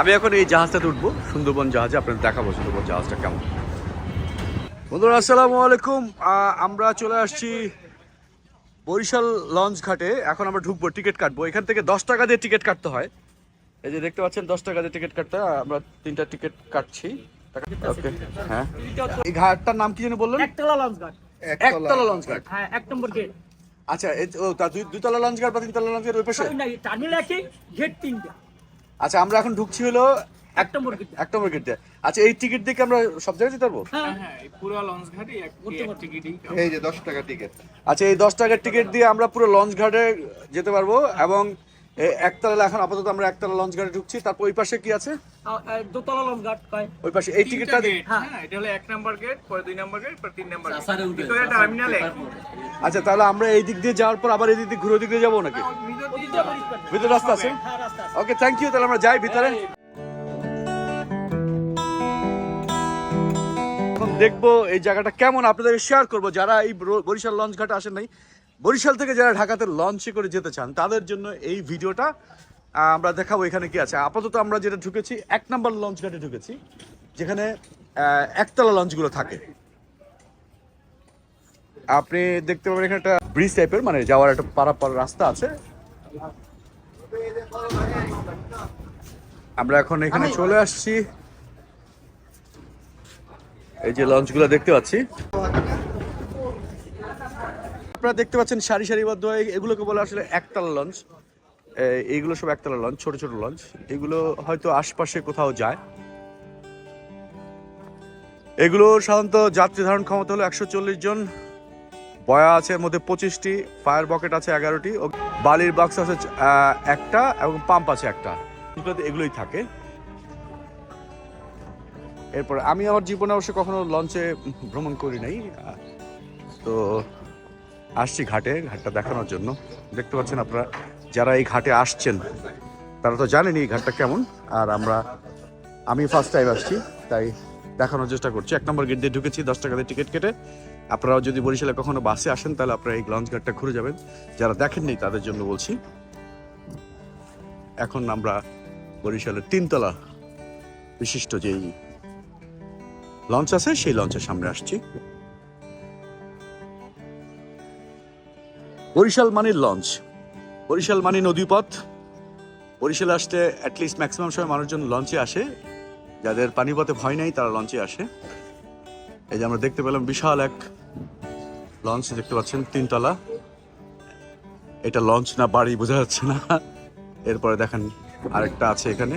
আমি এখন এই জাহাজটাতে উঠবো সুন্দরবন জাহাজে আপনাদের দেখাবো সুন্দরবন জাহাজটা কেমন। বন্ধুরা আসসালামু আলাইকুম। আমরা চলে আসছি বরিশাল লঞ্চ ঘাটে। এখন আমরা ঢুকবো টিকিট কাটবো। এখান থেকে দশ টাকা দিয়ে টিকিট কাটতে হয়। এই যে দেখতে পাচ্ছেন দশ টাকা দিয়ে টিকিট কাটতে হয়। আমরা তিনটা টিকিট কাটছি। হ্যাঁ। এই ঘাটটার নাম কি যেন বললেন? একতলা লঞ্চ ঘাট। একতলা লঞ্চ ঘাট। হ্যাঁ এক নম্বর গেট আচ্ছা এই ও তা দুই দুতলা লঞ্চ ঘাট বা তিনতলা লঞ্চ ঘাট ওই পাশে? টার্মিনাল একই গেট তিনটা। আচ্ছা আমরা এখন ঢুকছি হলো এক নম্বর গেট এক নম্বর গেট দিয়ে আচ্ছা এই টিকিট দিয়ে আমরা সব জায়গায় যেতে পারব? হ্যাঁ। হ্যাঁ এই পুরো লঞ্চ ঘাটে এক এক টিকিটই এই যে দশ টাকা টিকিট আচ্ছা এই দশ টাকার টিকিট দিয়ে আমরা পুরো লঞ্চ ঘাটে যেতে পারব এবং একতলা এখন আপাতত আমরা একতলা লঞ্চ ঘাটে ঢুকছি। তারপর ওই পাশে কি আছে? দোতলা লঞ্চ ঘাট কয় ওই পাশে এই টিকিটটা গেট হ্যাঁ। এটা হলো এক নাম্বার গেট পরে দুই নাম্বার গেট পরে তিন নাম্বার গেট টার্মিনাল আচ্ছা তাহলে আমরা এই দিক দিয়ে যাওয়ার পর আবার এই দিক দিয়ে ঘুরে দিক দিয়ে যাব নাকি? ভিতরে রাস্তা আছে? হ্যাঁ রাস্তা আছে। ওকে থ্যাংক ইউ তাহলে আমরা যাই ভিতরে। এখন দেখব এই জায়গাটা কেমন। আপনাদের শেয়ার করব। যারা এই বরিশাল লঞ্চ ঘাটে আসেন নাই বরিশাল থেকে যারা ঢাকাতে লঞ্চে করে যেতে চান তাদের জন্য এই ভিডিওটা আমরা দেখাবো এখানে কি আছে। আপাতত আমরা যেটা ঢুকেছি এক নাম্বার লঞ্চ ঘাটে ঢুকেছি যেখানে একতলা লঞ্চগুলো থাকে। আপনি দেখতে পাবেন এখানে একটা ব্রিজ টাইপের মানে যাওয়ার একটা পারাপার রাস্তা আছে। আমরা এখন এখানে চলে আসছি। এই যে লঞ্চগুলো দেখতে পাচ্ছি। আপনারা দেখতে পাচ্ছেন সারি সারিবদ্ধ হয়ে এগুলোকে বলে আসলে একতলা লঞ্চ। এইগুলো সব একতলা লঞ্চ, ছোট ছোট লঞ্চ। এগুলো হয়তো আশপাশে কোথাও যায়। এগুলো সাধারণত যাত্রী ধারণ ক্ষমতা হলো একশো চল্লিশ জন। বয়া আছে এর মধ্যে পঁচিশটি, ফায়ার বকেট আছে এগারোটি। ও বালির বাক্স আছে একটা এবং পাম্প আছে একটা। এগুলোই থাকে। এরপর আমি আমার জীবনে অবশ্য কখনো লঞ্চে ভ্রমণ করি নাই। তো আসছি ঘাটে, ঘাটটা দেখানোর জন্য। দেখতে পাচ্ছেন আপনারা, যারা এই ঘাটে আসছেন, তারা তো জানেনি এই ঘাটটা কেমন। আর আমরা, আমি ফার্স্ট টাইম আসছি, তাই দেখানোর চেষ্টা করছি। এক নম্বর গেট দিয়ে ঢুকেছি, দশ টাকা দিয়ে টিকিট কেটে। আপনারাও যদি বরিশালে কখনো বাসে আসেন, তাহলে আপনারা এই লঞ্চ ঘাটটা ঘুরে যাবেন। যারা দেখেননি তাদের জন্য বলছি। এখন আমরা বরিশালের তিনতলা বিশিষ্ট যেই লঞ্চ আছে, সেই লঞ্চের সামনে আসছি। বরিশাল মানির লঞ্চ। বরিশাল মানি নদীপথ। বরিশালে আসতে অ্যাটলিস্ট ম্যাক্সিমাম সময় মানুষজন লঞ্চে আসে। যাদের পানিপথে ভয় নেই, তারা লঞ্চে আসে। এই যে আমরা দেখতে পেলাম বিশাল এক লঞ্চ, দেখতে পাচ্ছেন, তিনতলা। এটা লঞ্চ না, বাড়ি, বোঝা যাচ্ছে না। এরপরে দেখেন আরেকটা আছে এখানে।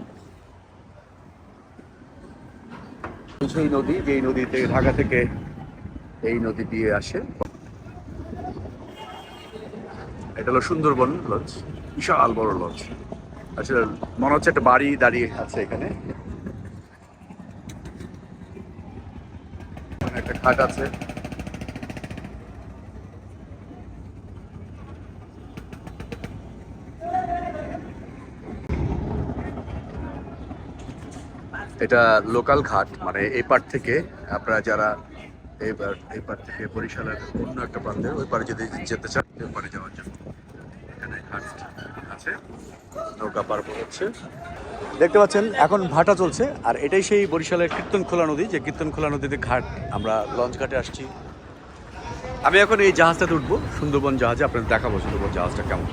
সেই নদী যেই নদীতে ঢাকা থেকে এই নদী দিয়ে আসে। এটা হলো সুন্দরবন লঞ্চ, বিশাল বড় লঞ্চ। আসলে মনে হচ্ছে একটা বাড়ি দাঁড়িয়ে আছে এখানে একটা খাট আছে। এটা লোকাল ঘাট মানে এই পার থেকে আপনারা যারা এইবার এই পার থেকে বরিশালের অন্য একটা প্রান্তে, ওই পারে যদি যেতে চান ওই পারে যাওয়ার জন্য। এখানে ঘাট আছে, নৌকা পার হচ্ছে। দেখতে পাচ্ছেন, এখন ভাটা চলছে, আর এটাই সেই বরিশালের কীর্তনখোলা নদী, যে কীর্তনখোলা নদীতে ঘাট। আমরা লঞ্চ ঘাটে আসছি। আমি এখন এই জাহাজটাতে উঠবো, সুন্দরবন জাহাজে, আপনাদের দেখাবো সুন্দরবন জাহাজটা কেমন।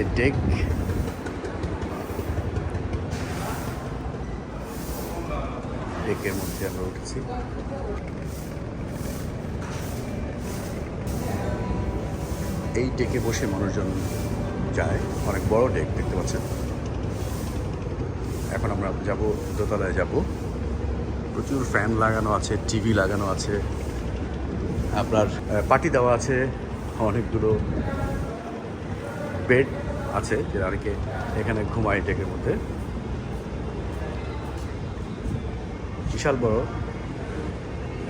সে ডেক ডেকের মধ্যে আমরা উঠেছি এই ডেকে বসে মানুষজন যায়। অনেক বড় ডেক দেখতে পাচ্ছেন। এখন আমরা যাব, দোতলায় যাব। প্রচুর ফ্যান লাগানো আছে টিভি লাগানো আছে। আপনার পার্টি দেওয়া আছে। অনেকগুলো বেড আছে যে অনেকে এখানে ঘুমায় ডেকের মধ্যে। বিশাল বড়।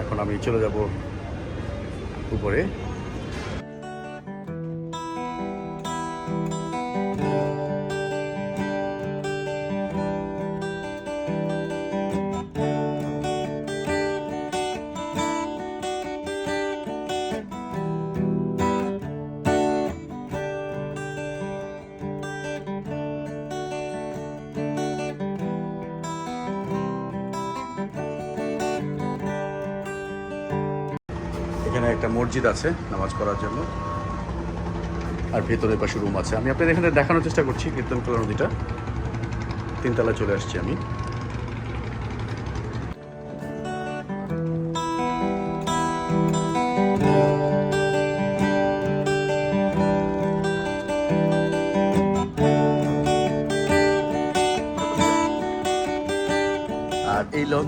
এখন আমি চলে যাব উপরে। এখানে একটা মসজিদ আছে নামাজ পড়ার জন্য। আর ভেতরে পাশে রুম আছে। আমি আপনাদের এখানে দেখানোর চেষ্টা করছি কীর্তনকলা নদীটা তিনতলায় চলে আসছি আমি।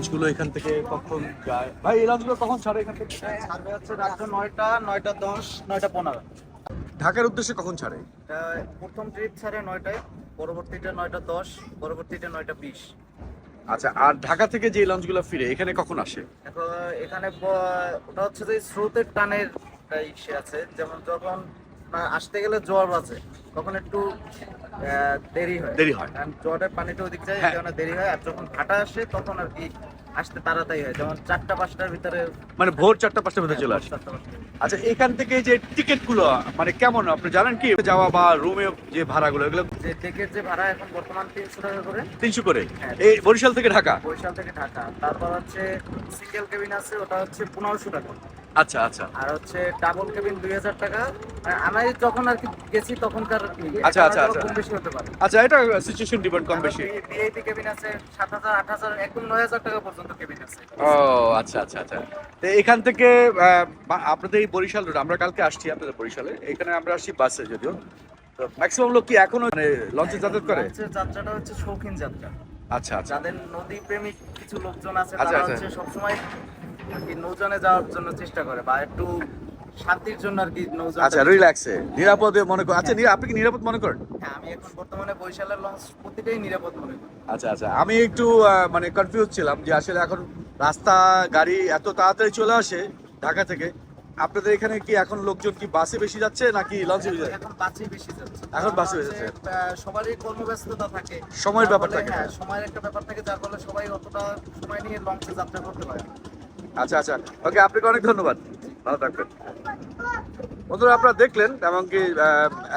লঞ্চগুলো এখান থেকে কখন যায়? ভাই এই লঞ্চগুলো কখন ছাড়ে এখান থেকে? ছাড়বে হচ্ছে রাত্র নয়টা নয়টা দশ নয়টা পনেরো। ঢাকার উদ্দেশ্যে কখন ছাড়ে? প্রথম ট্রিপ ছাড়ে নয়টায় পরবর্তীটা নয়টা দশ পরবর্তীটা নয়টা বিশ। আচ্ছা আর ঢাকা থেকে যে লঞ্চগুলো ফিরে এখানে কখন আসে? এখানে ওটা হচ্ছে যে স্রোতের টানের ইসে আছে। যেমন যখন আসতে গেলে জোয়ার বাজে তখন একটু দেরি হয়। দেরি হয়। কারণ জোয়ারের পানিটা ওদিক যায় হ্যাঁ। দেরি হয়। আর যখন ভাটা আসে তখন আর কি আসতে তাড়াতাড়ি হয়। যেমন চারটা পাঁচটার ভিতরে মানে ভোর চারটা পাঁচটার ভিতরে চলে আসে। আচ্ছা এখান থেকে যে টিকিটগুলো মানে কেমন? আপনি জানেন কি? যাওয়া বা রুমে যে ভাড়াগুলো এগুলো যে টিকিট যে ভাড়া এখন বর্তমান তিনশো টাকা করে। তিনশো করে? হ্যাঁ। এই বরিশাল থেকে ঢাকা? বরিশাল থেকে ঢাকা। তারপর হচ্ছে সিঙ্গেল কেবিন আছে ওটা হচ্ছে পনেরোশো টাকা। আচ্ছা আচ্ছা। আর হচ্ছে ডাবল কেবিন দুই হাজার টাকা। আমি যখন আর কি গেছি তখনকার আচ্ছা, আচ্ছা, আচ্ছা। কম বেশি হতে পারে। আচ্ছা এটা সিচুয়েশন ডিপেন্ড কম বেশি। ভিআইপি কেবিন আছে সাত হাজার আট হাজার একদম নয় হাজার টাকা পর্যন্ত কেবিন আছে। ও আচ্ছা আচ্ছা আচ্ছা। তো এখান থেকে আপনাদের এই বরিশাল রোড আমরা কালকে আসছি আপনাদের বরিশালে। এখানে আমরা আসছি বাসে যদিও। তো ম্যাক্সিমাম লোক কি এখনও মানে লঞ্চে যাতায়াত করে? যাত্রাটা হচ্ছে শৌখিন যাত্রা। আচ্ছা আচ্ছা। যাদের নদী প্রেমিক কিছু লোকজন আছে আচ্ছা, তারা আচ্ছা। হচ্ছে সবসময় আর কি নৌজানে যাওয়ার জন্য চেষ্টা করে বা একটু শান্তির জন্য আর কি নৌজান আচ্ছা রিল্যাক্সে নিরাপদে মনে করেন আচ্ছা আপনি কি নিরাপদ মনে করেন? হ্যাঁ আমি এখন বর্তমানে বরিশালের লঞ্চ প্রতিটাই নিরাপদ মনে করি। আচ্ছা আচ্ছা। আমি একটু মানে কনফিউজ ছিলাম যে আসলে এখন রাস্তা গাড়ি এত তাড়াতাড়ি চলে আসে ঢাকা থেকে। আপনাদের এখানে কি এখন লোকজন কি বাসে বেশি যাচ্ছে নাকি লঞ্চে বেশি যাচ্ছে? এখন বাসই বেশি যাচ্ছে। এখন বাসই হচ্ছে, যাচ্ছে। সবারই কর্মব্যস্ততা থাকে। সময়ের যার ব্যাপার থাকে। হ্যাঁ সময়ের একটা ব্যাপার থাকে যার ফলে সবাই অতটা সময় নিয়ে লঞ্চে যাত্রা করতে পারে। আচ্ছা আচ্ছা। ওকে, আপনাকে অনেক ধন্যবাদ। ভালো থাকবেন। বন্ধুরা, আপনারা দেখলেন এমনকি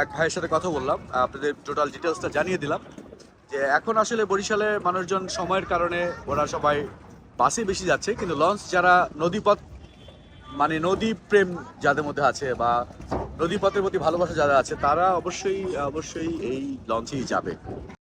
এক ভাইয়ের সাথে কথা বললাম। আপনাদের টোটাল ডিটেলসটা জানিয়ে দিলাম যে এখন আসলে বরিশালের মানুষজন সময়ের কারণে ওরা সবাই বাসে বেশি যাচ্ছে, কিন্তু লঞ্চ যারা নদীপথ মানে নদী প্রেম যাদের মধ্যে আছে বা নদীপথের প্রতি ভালোবাসা যারা আছে, তারা অবশ্যই অবশ্যই এই লঞ্চেই যাবে।